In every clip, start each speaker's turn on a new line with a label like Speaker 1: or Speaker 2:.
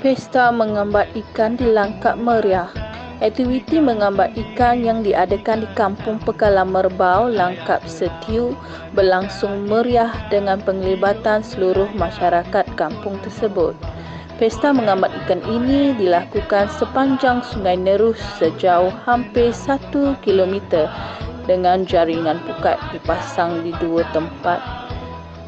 Speaker 1: Pesta mengambat ikan di Langkap Meriah. Aktiviti mengambat ikan yang diadakan di Kampung Pekalan Merbau, Langkap Setiu berlangsung meriah dengan penglibatan seluruh masyarakat kampung tersebut. Pesta mengambat ikan ini dilakukan sepanjang Sungai Nerus sejauh hampir 1 km dengan jaringan pukat dipasang di dua tempat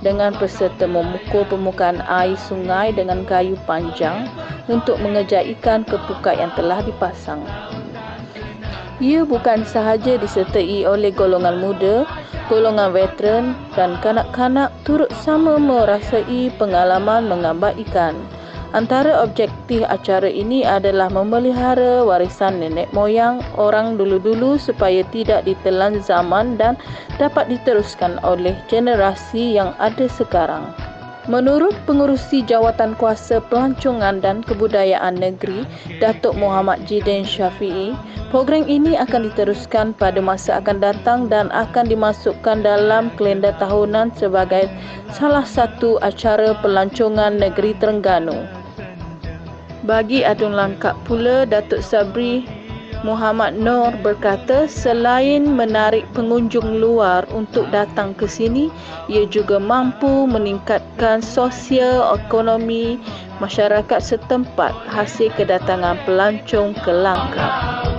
Speaker 1: dengan peserta memukul permukaan air sungai dengan kayu panjang untuk mengejar ikan ke pukat yang telah dipasang. Ia bukan sahaja disertai oleh golongan muda, golongan veteran dan kanak-kanak turut sama merasai pengalaman mengambat ikan. Antara objektif acara ini adalah memelihara warisan nenek moyang orang dulu-dulu supaya tidak ditelan zaman dan dapat diteruskan oleh generasi yang ada sekarang. Menurut pengurusi Jawatan Kuasa Pelancongan dan Kebudayaan Negeri, Datuk Muhammad Jidin Syafi'i, program ini akan diteruskan pada masa akan datang dan akan dimasukkan dalam kalender tahunan sebagai salah satu acara pelancongan negeri Terengganu. Bagi Adun Langkap pula, Datuk Sabri Muhammad Nur berkata selain menarik pengunjung luar untuk datang ke sini, ia juga mampu meningkatkan sosial ekonomi masyarakat setempat hasil kedatangan pelancong ke Langkap.